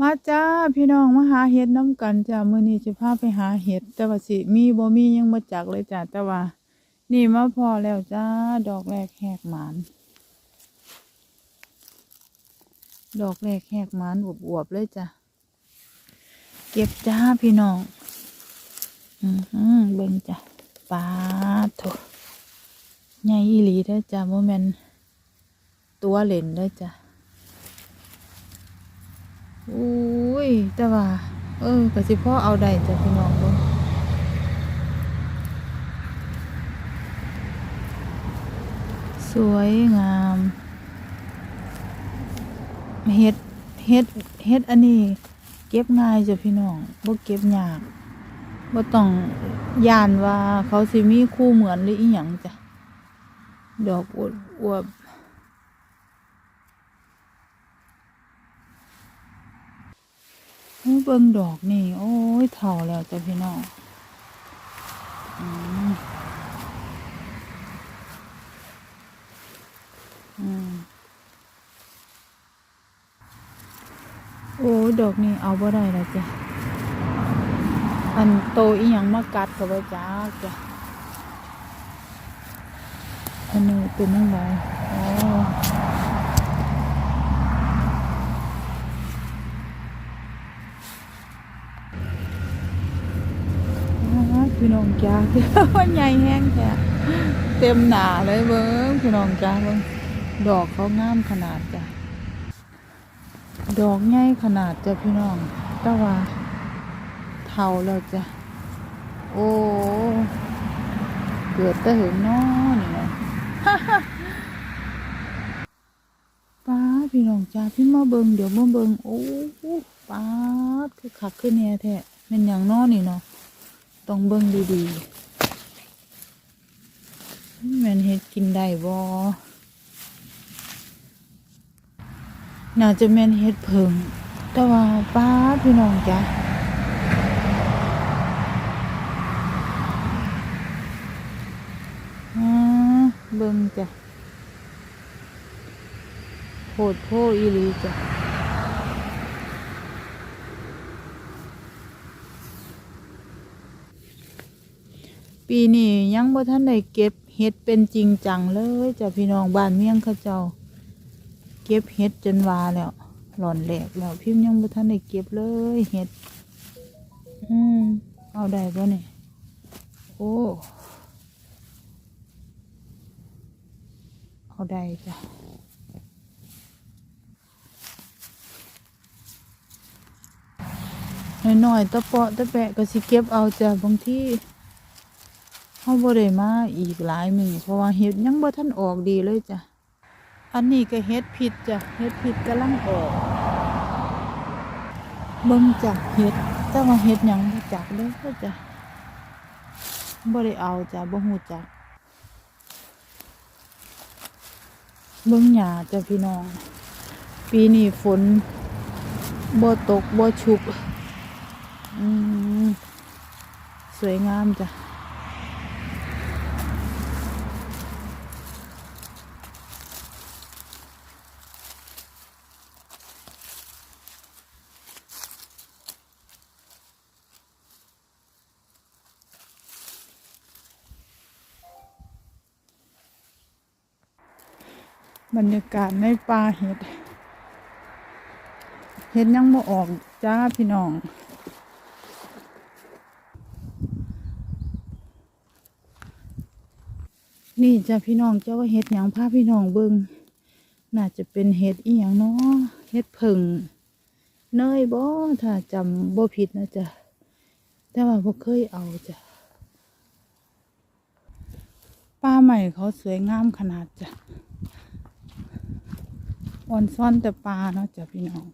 มาจ้าพี่น้องมาหาเห็ดน้ำกันจ้ามื้อนี้สิพาไปหาเห็ดแต่ว่าสิมีบ่มียังบ่จักเลยจ้าแต่ว่า นี่มาพอแล้วจ้าดอกแรกแหกหมาน ดอกแรกแหกหมานอวบๆเลยจ้ะเก็บจ้าพี่น้องอือหือเบิ่งจ้ะปาดโถใหญ่อีหลีเด้อจ้ะบ่แม่นตัวเล่นเด้อจ้ะ อุ้ยแต่ว่า เออก็สิพ่อเอาได้จ้ะพี่น้องเบิ่งสวยงามเฮ็ดเฮ็ดเฮ็ดอันนี้ เก็บง่ายจ้ะพี่น้องบ่เก็บยากบ่ต้องย่านว่าเขาสิมีคู่เหมือนหรืออีหยังจ้ะดอกอวบอวบ โอ้ เบิ่งดอกนี่ โอ้ยเท่าแล้วจ้ะพี่น้องอืมอืมโอ้ดอกนี่เอาบ่ได้แล้วจ้ะ อันโตอีหยังมากัดก็บ่จ้าจ้ะอันนี้เป็นยังไงอ๋อ อ้าว พี่น้องจ้ามันใหญ่แห้งแท้เต็มหนาเลยเบิ้งพี่น้องจ้าเบิ้งดอกเขางามขนาดจ้ะดอกใหญ่ขนาดจ้ะพี่น้องแต่ว่าเท่าแล้วจ้ะโอ้เกิดแต่เห็นน้อนี่นะป้าพี่น้องจ้าพี่มาเบิงเดี๋ยวมาเบิงโอ้ป้าคือคักขึ้นแน่แท้เป็นอย่างน้อนี่เนาะ ต้องเบิ่งดีๆมันเฮ็ดกินได้บ่น่าจะแม่นเฮ็ดเพิง แต่ว่าป้าพี่น้องจ้ะอ่าเบิ่งจ้ะโหดโพอีลีจ้ะ ปีนี้ยังบ่ทันได้เก็บเห็ดเป็นจริงจังเลยจ้ะพี่น้องบ้านเมียงเขาเจ้า เก็บเห็ดจนวาแล้ว หล่อนแหลกแล้วพิมพ์ยังบ่ทันได้เก็บเลยเห็ด อืมเอาได้บ่เนี่ยโอ้เอาได้จ้ะน้อยๆตะเปาะตะแปะก็สิเก็บเอาจ้ะบางที่ เขาบ่ได้มาอีกหลายมือเพราะว่าเห็ดยังบ่ทันออกดีเลยจ้ะ อันนี้ก็เห็ดผิดจ้ะเห็ดผิดกำลังออกเบิ่งจ้ะเห็ดแต่ว่าเห็ดยังบ่จักเด้อจ้ะบ่ได้เอาจ้ะบ่ฮู้จักเบิ่งหญ้าจ้ะพี่น้อง ปีนี้ฝนบ่ตกบ่ชุบอืมสวยงามจ้ะ บรรยากาศในป่าเห็ด เห็ดยังบ่ออกจ้าพี่น้องนี่จ้าพี่น้องเจ้าว่าเห็ดหยังพาพี่น้องเบิงน่าจะเป็นเห็ดอีหยังเนาะเห็ดผึ่งเนยบ่ถ้าจำบ่ผิดนะจ๊ะแต่ว่าบ่เคยเอาจ้ะป้าใหม่เขาสวยงามขนาดจ้ะ ออนซ่อนแต่ปลาเนาะจ้ะพี่น้อง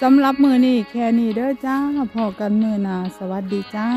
สำหรับมือนี้แค่นี้เด้อจ้าพอกันมือนาสวัสดีจ้า